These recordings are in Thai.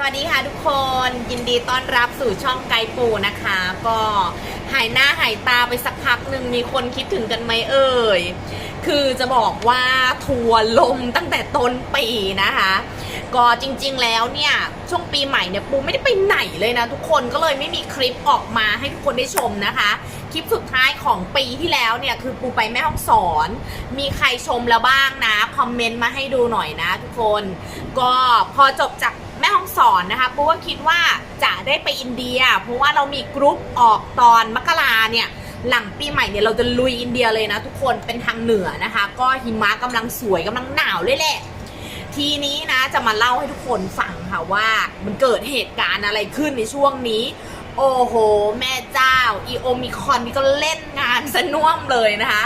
สวัสดีค่ะทุกคนยินดีต้อนรับสู่ช่องไกปูนะคะ ก็หายหน้าหายตาไปสักพักหนึ่งมีคนคิดถึงกันไหมเอ่ย คือจะบอกว่าทัวร์ลงตั้งแต่ต้นปีนะคะ ก็จริงๆแล้วเนี่ย ช่วงปีใหม่เนี่ยปูไม่ได้ไปไหนเลยนะทุกคนก็เลยไม่มีคลิปออกมาให้ทุกคนได้ชมนะคะ คลิปสุดท้ายของปีที่แล้วเนี่ยคือปูไปแม่ห้องสอน มีใครชมแล้วบ้างนะ คอมเมนต์มาให้ดูหน่อยนะทุกคน ก็พอจบจาก แม่ห้องสอนนะคะปูก็คิดว่าจะได้ไปอินเดีย เพราะว่าเรามีกรุ๊ปออกตอนมกราเนี่ยหลังปีใหม่เนี่ยเราจะลุยอินเดียเลยนะทุกคนเป็นทางเหนือนะคะ ก็หิมะกำลังสวยกำลังหนาวเลยแหละ ทีนี้นะจะมาเล่าให้ทุกคนฟังค่ะว่ามันเกิดเหตุการณ์อะไรขึ้นในช่วงนี้ โอ้โห แม่เจ้าอีโอมิคอนนี่ก็เล่นงานสน่วมเลยนะคะ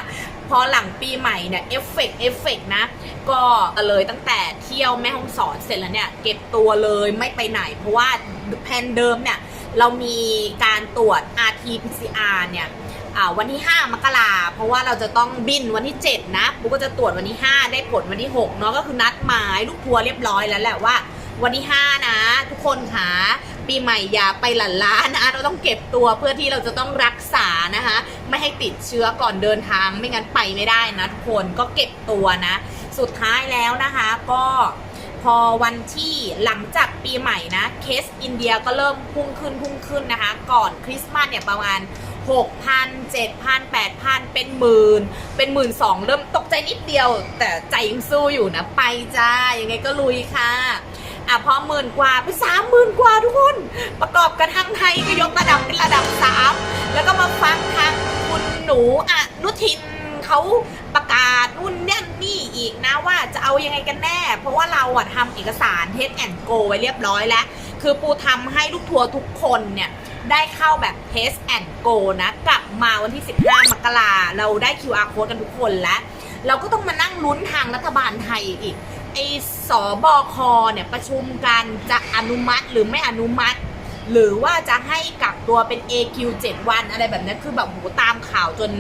พอหลังปีใหม่เนี่ยเอฟเฟกต์เอฟเฟกต์นะ ก็เลยตั้งแต่เที่ยวแม่ห้องสอนเสร็จแล้วเนี่ย เก็บตัวเลยไม่ไปไหน เพราะว่าแผนเดิมเนี่ย เรามีการตรวจ RT-PCR เนี่ยวันที่ 5 มกราเพราะว่าเราจะต้องบินวันที่ 7 นะปุ๊กก็จะตรวจวันที่ 5 ได้ผลวันที่ 6 เนาะก็คือนัดหมายลูกทัวร์เรียบร้อยแล้วแหละว่า วันที่ 5 นะ ทุกคนค่ะ ปีใหม่อย่าไปหลั่นล้านะเราต้องเก็บตัวเพื่อที่เราจะต้องรักษานะคะ ไม่ให้ติดเชื้อก่อนเดินทางไม่งั้นไปไม่ได้นะทุกคนก็เก็บตัวนะ สุดท้ายแล้วนะคะก็พอวันที่หลังจากปีใหม่นะเคสอินเดียก็เริ่มพุ่งขึ้นพุ่งขึ้นนะคะ ก่อนคริสต์มาสเนี่ยประมาณ 6,000 7,000 8,000 เป็นหมื่นเป็นหมื่นสองเริ่มตกใจนิดเดียว แต่ใจยังสู้อยู่นะ ไปจ้ายังไงก็ลุยค่ะ อะพอหมื่นกว่าเป็นสามหมื่นกว่าทุกคน ประกอบกับทางไทยก็ยกระดับเป็นระดับสามแล้วก็มาฟังทางคุณหนูอนุทินเขาประกาศนู่นนั่นนี่อีกนะว่าจะเอายังไงกันแน่ เพราะว่าเราอะทำเอกสารเทสแอนโกไว้เรียบร้อยแล้ว คือปูทำให้ลูกทัวร์ทุกคนเนี่ยได้เข้าแบบ Test and Go นะ กลับมาวันที่ 15 มกราเราได้ QR code กันทุกคนแล้ว เราก็ต้องมานั่งลุ้นทางรัฐบาลไทยอีก ไอ้สบคเนี่ยประชุมกันจะอนุมัติหรือไม่อนุมัติ หรือว่าจะให้กักตัวเป็น AQ 7 วันอะไรแบบนี้คือแบบโหตามข่าวจน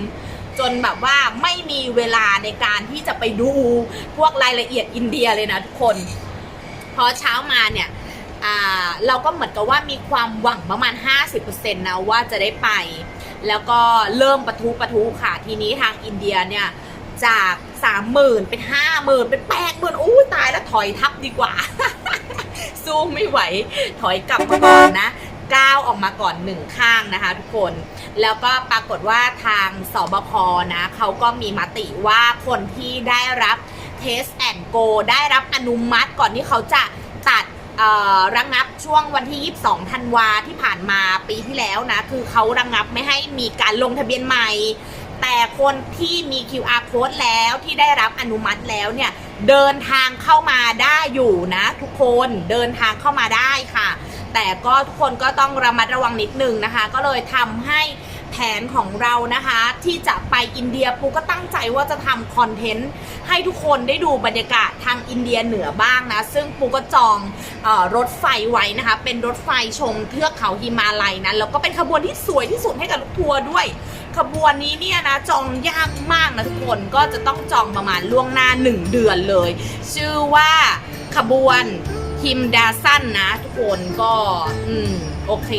จนแบบว่าไม่มีเวลาในการที่จะไปดูพวกรายละเอียดอินเดียเลยนะทุกคน พอเช้ามาเนี่ยอ่าเราก็เหมือนกับว่ามีความหวังประมาณ 50%นะว่าจะได้ไป แล้วก็เริ่มปะทุปะทุค่ะทีนี้ทางอินเดียเนี่ย จาก30,000เป็น50,000เป็น80,000โอ้ตายแล้วถอยทับดีกว่า สู้ไม่ไหว ถอยกลับมาก่อนนะก้าวออกมาก่อนหนึ่งข้างนะคะทุกคน แล้วก็ปรากฏว่าทางสบคนะเขาก็มีมติว่าคนที่ได้รับ Test and Go ได้รับอนุมัติก่อนที่เขาจะตัดระงงับช่วงวันที่ 22 ธันวาที่ผ่านมาปีที่แล้วนะ คือเขาระงงับไม่ให้มีการลงทะเบียนใหม่ แต่คนที่มี QR code แล้วที่ได้รับอนุมัติแล้วเนี่ย เดินทางเข้ามาได้อยู่นะ ทุกคนเดินทางเข้ามาได้ค่ะ แต่ก็ทุกคนก็ต้องระมัดระวังนิดนึงนะคะ ก็เลยทำให้ แผนของเรานะคะ ที่จะไปอินเดียปูก็ตั้งใจว่าจะทำคอนเทนต์ให้ทุกคนได้ดูบรรยากาศทางอินเดียเหนือบ้างนะ ซึ่งปูก็จองออรถไฟไว้นะคะ เป็นรถไฟชมเทือกเขาฮิมาลัยนะแล้วก็เป็นขบวนที่สวยที่สุดให้กับลูกทัวร์ด้วย ขบวนนี้เนี่ยนะจองยากมากนะทุกคนก็จะต้องจองประมาณล่วงหน้า 1 เดือนเลย ชื่อว่าขบวนฮิมดาซันนะทุกคนก็อืมโอเค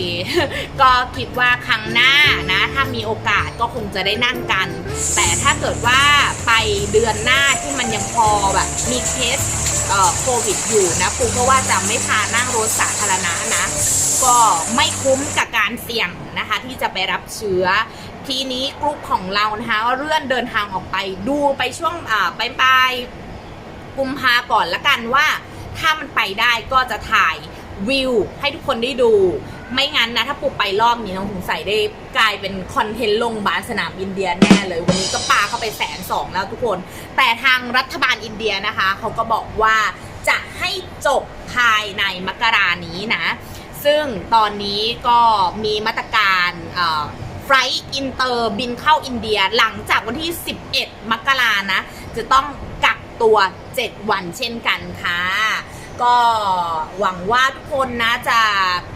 ก็คิดว่าครั้งหน้านะ ถ้ามีโอกาสก็คงจะได้นั่งกัน แต่ถ้าเกิดว่าไปเดือนหน้าที่มันยังพอแบบมีเคสเอ่อโควิดอยู่นะปูก็ว่าจะไม่พานั่งรถสาธารณะนะ ก็ไม่คุ้มกับการเสี่ยงนะคะ ที่จะไปรับเชื้อทีนี้กลุ่มของเรานะคะก็เลื่อนเดินทางออกไปดูไปช่วงอ่าปลายปลายกุมภาก่อนละกันว่า ถ้ามันไปได้ก็จะถ่าย วิวให้ทุกคนได้ดู ไม่งั้นนะ ถ้าปูไปรอบนี้น้องสงสัยได้กลายเป็นคอนเทนต์ลงบาลสนามอินเดียแน่เลย วันนี้ก็ปาเข้าไปแสนสองแล้วทุกคน แต่ทางรัฐบาลอินเดียนะคะ เขาก็บอกว่าจะให้จบภายในมกรานี้นะ ซึ่งตอนนี้ก็มีมาตรการไฟล์อินเตอร์บินเข้าอินเดียหลังจากวันที่ 11 มกรานะ จะต้องกักตัว 7 วันเช่นกันค่ะ ก็หวังว่าทุกคนนะจะ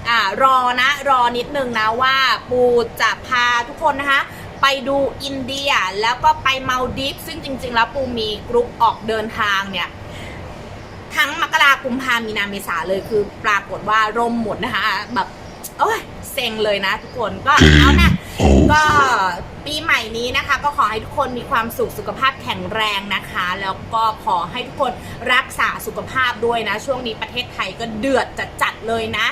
อ่ารอนะรอนิดนึงนะว่าปูจะพาทุกคนนะคะไปดูอินเดียแล้วก็ไปมาลดิฟซึ่งจริง ๆ แล้วปูมีกรุ๊ปออกเดินทางเนี่ย ทั้งมกรากุมภามีนาเมษาเลยคือปรากฏว่าร่มหมดนะคะ แบบ โอ้ยเซ็งเลยนะทุกคนก็เอานะ ก็ปีใหม่นี้นะคะ ก็ขอให้ทุกคนมีความสุขสุขภาพแข็งแรงนะคะ แล้วก็ขอให้ทุกคนรักษาสุขภาพด้วยนะ ช่วงนี้ประเทศไทยก็เดือดจัดๆเลยนะ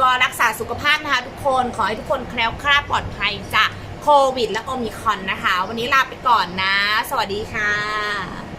ก็รักษาสุขภาพนะคะ ทุกคนขอให้ทุกคนแคล้วคลาดปลอดภัยจากโควิดและโอมิคอนนะคะ วันนี้ลาไปก่อนนะ สวัสดีค่ะ